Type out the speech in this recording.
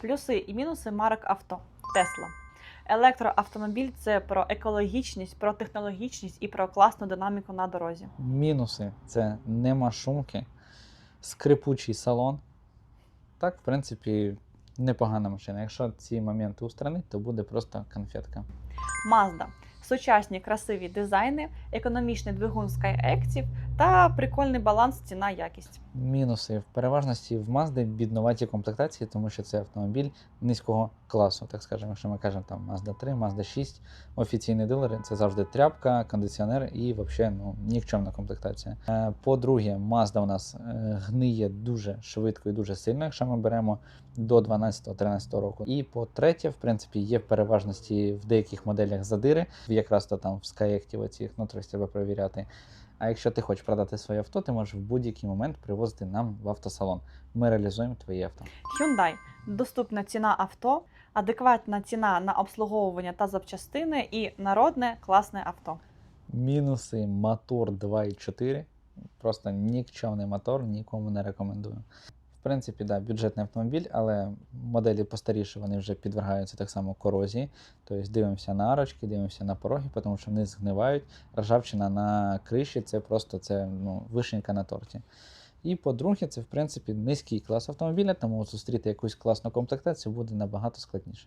Плюси і мінуси марок авто. Тесла. Електроавтомобіль це про екологічність, про технологічність і про класну динаміку на дорозі. Мінуси це нема шумки, скрипучий салон. Так, в принципі, непогана машина. Якщо ці моменти устранити, то буде просто конфетка. Mazda. Сучасні красиві дизайни, економічний двигун SkyActiv та прикольний баланс ціна якість. Мінуси в переважності в Mazda бідноваті комплектації, тому що це автомобіль низького класу, так скажемо. Якщо ми кажемо там Mazda 3, Mazda 6, офіційні дилери це завжди тряпка, кондиціонер і взагалі ну, нікчемна комплектація. Е, По-друге, Mazda у нас е, гниє дуже швидко і дуже сильно, якщо ми беремо до 12-13 року. І по-третє, в принципі, є в переважності в деяких моделях задири, якраз то там в Skyactiv цих, ну, треба себе перевіряти. А якщо ти хочеш продати своє авто, ти можеш в будь-який момент привозити нам в автосалон. Ми реалізуємо твоє авто. Hyundai. Доступна ціна авто, адекватна ціна на обслуговування та запчастини і народне класне авто. Мінуси мотор 2.4. Просто нікчемний мотор, нікому не рекомендую. В принципі, да, бюджетний автомобіль, але моделі постаріші вони вже підвергаються так само корозії. Тобто дивимося на арочки, дивимося на пороги, тому що вони згнивають. Ржавчина на криші це просто це, ну, вишенька на торті. І по-друге, це в принципі низький клас автомобіля, тому зустріти якусь класну комплектацію буде набагато складніше.